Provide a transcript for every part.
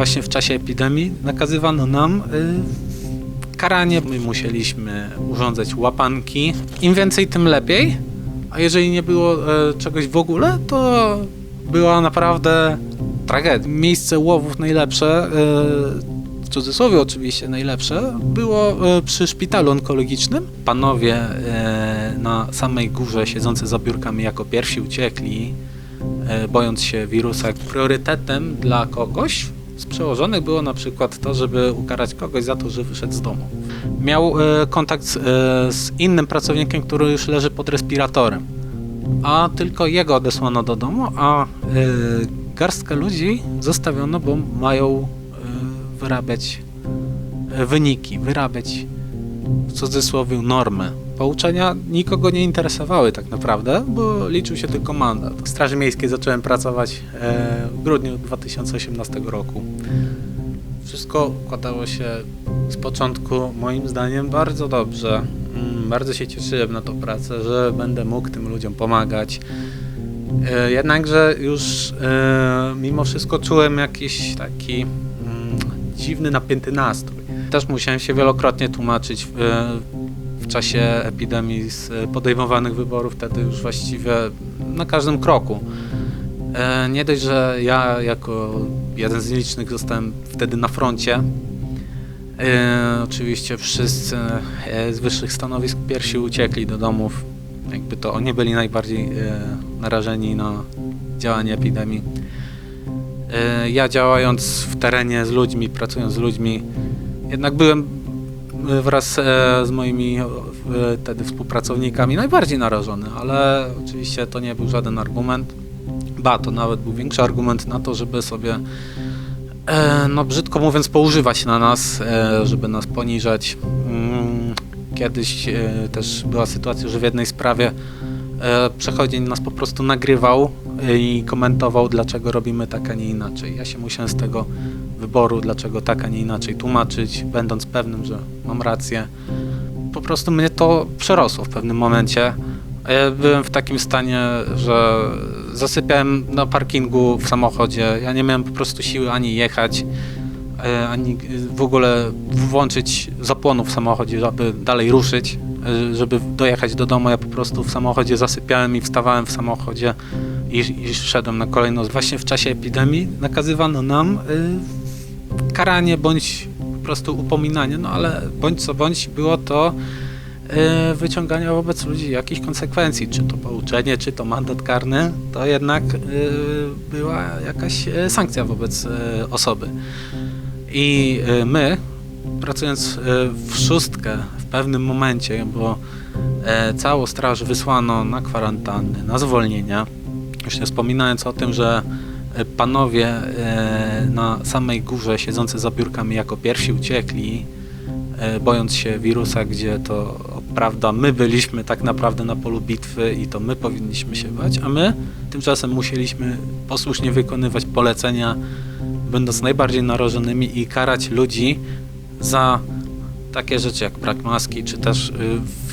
właśnie w czasie epidemii nakazywano nam y, karanie. My musieliśmy urządzać łapanki. Im więcej, tym lepiej. A jeżeli nie było e, czegoś w ogóle, to była naprawdę tragedia. Miejsce łowów najlepsze, e, w cudzysłowie oczywiście najlepsze, było e, przy szpitalu onkologicznym. Panowie na samej górze siedzący za biurkami jako pierwsi uciekli, bojąc się wirusa. Priorytetem dla kogoś z przełożonych było na przykład to, żeby ukarać kogoś za to, że wyszedł z domu. Miał e, kontakt z, e, z innym pracownikiem, który już leży pod respiratorem, a tylko jego odesłano do domu, a e, garstkę ludzi zostawiono, bo mają wyrabiać wyniki, wyrabiać w cudzysłowie normy. Pouczenia nikogo nie interesowały tak naprawdę, bo liczył się tylko mandat. W Straży Miejskiej zacząłem pracować e, w grudniu 2018 roku. Wszystko układało się z początku moim zdaniem bardzo dobrze. Mm, Bardzo się cieszyłem na tą pracę, że będę mógł tym ludziom pomagać. E, Jednakże już e, mimo wszystko czułem jakiś taki mm, dziwny, napięty nastrój. Też musiałem się wielokrotnie tłumaczyć czasie epidemii z podejmowanych wyborów, wtedy już właściwie na każdym kroku. E, Nie dość, że ja jako jeden z nielicznych zostałem wtedy na froncie. E, oczywiście wszyscy e, z wyższych stanowisk pierwsi uciekli do domów. Jakby to oni byli najbardziej e, narażeni na działanie epidemii. E, ja działając w terenie z ludźmi, pracując z ludźmi, jednak byłem e, wraz e, z moimi e, wtedy współpracownikami najbardziej narażony, ale oczywiście to nie był żaden argument. Ba, to nawet był większy argument na to, żeby sobie, e, no brzydko mówiąc, poużywać na nas, żeby nas poniżać. Mm, Kiedyś też była sytuacja, że w jednej sprawie przechodzień nas po prostu nagrywał i komentował, dlaczego robimy tak, a nie inaczej. Ja się musiałem z tego wyboru, dlaczego tak, a nie inaczej tłumaczyć, będąc pewnym, że mam rację. Po prostu mnie to przerosło w pewnym momencie. Ja byłem w takim stanie, że zasypiałem na parkingu w samochodzie. Ja nie miałem po prostu siły ani jechać, e, ani w ogóle włączyć zapłonu w samochodzie, żeby dalej ruszyć, e, żeby dojechać do domu. Ja po prostu w samochodzie zasypiałem i wstawałem w samochodzie i, i szedłem na kolejną. Właśnie w czasie epidemii nakazywano nam y, karanie bądź po prostu upominanie, no ale bądź co bądź było to y, wyciągania wobec ludzi jakichś konsekwencji, czy to pouczenie, czy to mandat karny, to jednak y, była jakaś y, sankcja wobec osoby. I my, pracując w szóstkę w pewnym momencie, bo e, całą straż wysłano na kwarantanny, na zwolnienia, już nie wspominając o tym, że e, panowie e, na samej górze siedzący za biurkami jako pierwsi uciekli, e, bojąc się wirusa, gdzie to prawda, my byliśmy tak naprawdę na polu bitwy i to my powinniśmy się bać, a my tymczasem musieliśmy posłusznie wykonywać polecenia, będąc najbardziej narażonymi i karać ludzi za takie rzeczy jak brak maski, czy też y,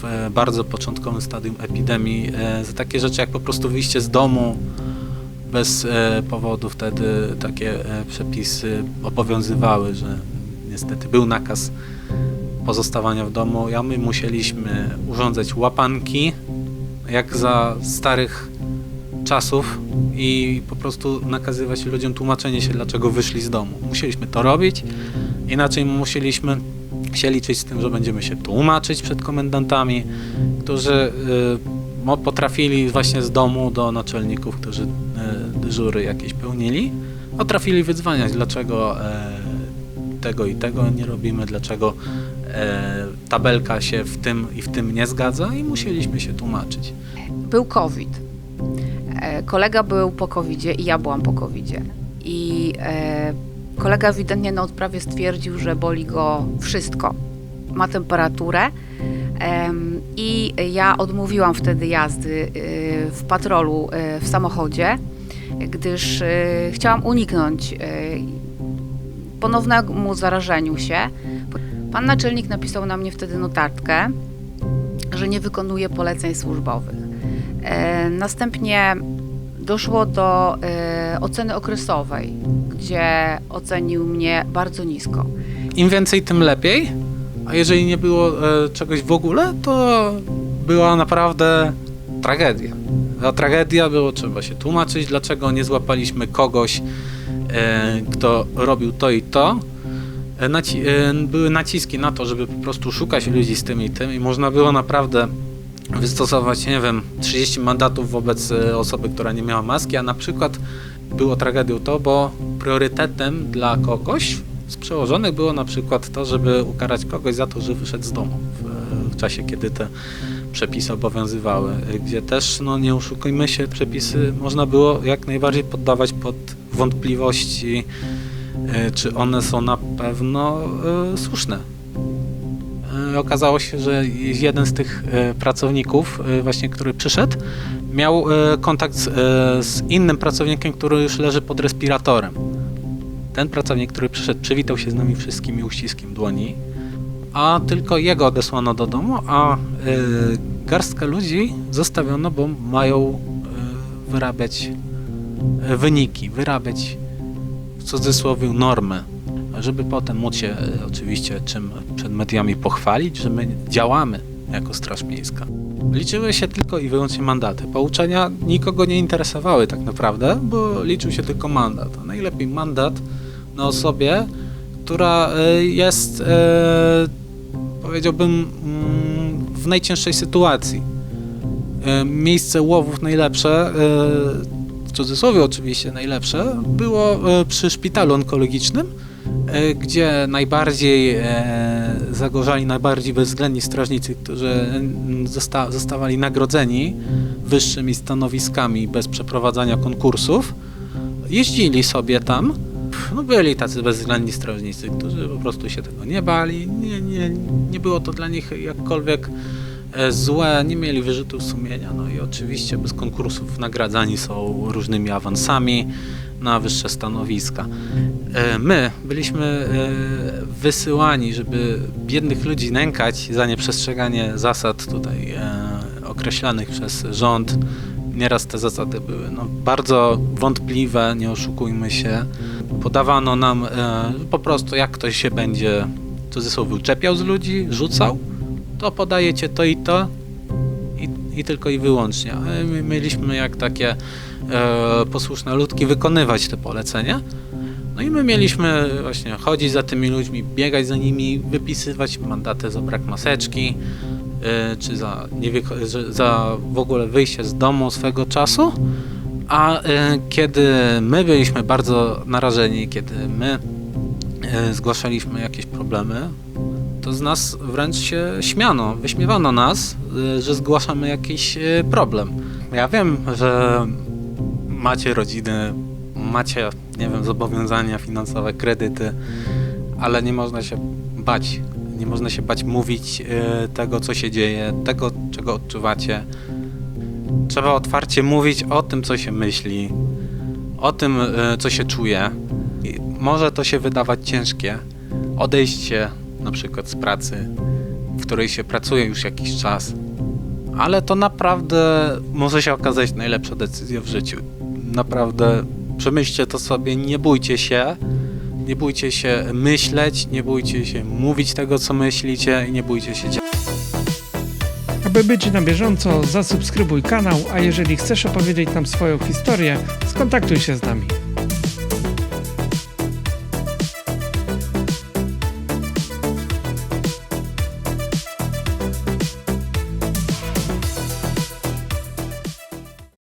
w e, bardzo początkowym stadium epidemii, e, za takie rzeczy jak po prostu wyjście z domu bez e, powodu. Wtedy takie e, przepisy obowiązywały, że niestety był nakaz pozostawania w domu. Ja my musieliśmy urządzać łapanki, jak za starych czasów i po prostu nakazywać ludziom tłumaczenie się, dlaczego wyszli z domu. Musieliśmy to robić, inaczej musieliśmy się liczyć z tym, że będziemy się tłumaczyć przed komendantami, którzy mo- potrafili właśnie z domu do naczelników, którzy y, dyżury jakieś pełnili, potrafili wydzwaniać, dlaczego e, tego i tego nie robimy, dlaczego e, tabelka się w tym i w tym nie zgadza i musieliśmy się tłumaczyć. Był COVID. E, Kolega był po COVIDzie i ja byłam po COVIDzie. I e, kolega ewidentnie na odprawie stwierdził, że boli go wszystko. Ma temperaturę. I ja odmówiłam wtedy jazdy e, w patrolu e, w samochodzie, gdyż e, chciałam uniknąć ponownemu zarażeniu się. Pan naczelnik napisał na mnie wtedy notatkę, że nie wykonuje poleceń służbowych. E, Następnie doszło do e, oceny okresowej, gdzie ocenił mnie bardzo nisko. Im więcej, tym lepiej. A jeżeli nie było e, czegoś w ogóle, to była naprawdę tragedia. A tragedia było, trzeba się tłumaczyć, dlaczego nie złapaliśmy kogoś, e, kto robił to i to. E, naci- e, były naciski na to, żeby po prostu szukać ludzi z tym i tym i można było naprawdę wystosować, nie wiem, 30 mandatów wobec e, osoby, która nie miała maski, a na przykład było tragedią to, bo priorytetem dla kogoś z przełożonych było na przykład to, żeby ukarać kogoś za to, że wyszedł z domu w, w czasie, kiedy te przepisy obowiązywały, gdzie też, no nie oszukujmy się, przepisy można było jak najbardziej poddawać pod wątpliwości, e, czy one są na pewno e, słuszne. E, Okazało się, że jeden z tych pracowników, właśnie który przyszedł, miał kontakt z, z innym pracownikiem, który już leży pod respiratorem. Ten pracownik, który przyszedł, przywitał się z nami wszystkimi uściskiem dłoni, a tylko jego odesłano do domu, a e, garstkę ludzi zostawiono, bo mają e, wyrabiać e, wyniki, wyrabiać w cudzysłowie normy, żeby potem móc się e, oczywiście czym przed mediami pochwalić, że my działamy jako Straż Miejska. Liczyły się tylko i wyłącznie mandaty. Pouczenia nikogo nie interesowały tak naprawdę, bo liczył się tylko mandat. A najlepiej mandat na osobie, która e, jest, e, powiedziałbym, mm, w najcięższej sytuacji. E, Miejsce łowów najlepsze, w cudzysłowie oczywiście najlepsze, było przy szpitalu onkologicznym, gdzie najbardziej zagorzali, najbardziej bezwzględni strażnicy, którzy mm, zosta- zostawali nagrodzeni wyższymi stanowiskami bez przeprowadzania konkursów, jeździli sobie tam. No byli tacy bezwzględni strażnicy, którzy po prostu się tego nie bali. Nie, nie, nie było to dla nich jakkolwiek e, złe, nie mieli wyrzutów sumienia. No i oczywiście bez konkursów nagradzani są różnymi awansami na wyższe stanowiska. E, My byliśmy e, wysyłani, żeby biednych ludzi nękać za nieprzestrzeganie zasad tutaj określanych przez rząd. Nieraz te zasady były no, bardzo wątpliwe, nie oszukujmy się. Podawano nam e, po prostu, jak ktoś się będzie w cudzysłowie uczepiał z ludzi, rzucał, to podajecie to i to i, i tylko i wyłącznie. A My mieliśmy jak takie e, posłuszne ludki wykonywać te polecenia. No i my mieliśmy właśnie chodzić za tymi ludźmi, biegać za nimi, wypisywać mandaty za brak maseczki, e, czy za, nie za w ogóle wyjście z domu swego czasu. A e, kiedy my byliśmy bardzo narażeni, kiedy my e, zgłaszaliśmy jakieś problemy, to z nas wręcz się śmiano, wyśmiewano nas, y, że zgłaszamy jakiś y, problem. Ja wiem, że macie rodziny, macie, nie wiem, zobowiązania finansowe, kredyty, ale nie można się bać. Nie można się bać mówić y, tego, co się dzieje, tego, czego odczuwacie. Trzeba otwarcie mówić o tym, co się myśli, o tym, y, co się czuje. I może to się wydawać ciężkie. Odejście na przykład z pracy, w której się pracuje już jakiś czas, ale to naprawdę może się okazać najlepsza decyzja w życiu. Naprawdę przemyślcie to sobie, nie bójcie się, nie bójcie się myśleć, nie bójcie się mówić tego, co myślicie i nie bójcie się działać. Aby być na bieżąco, zasubskrybuj kanał, a jeżeli chcesz opowiedzieć nam swoją historię, skontaktuj się z nami.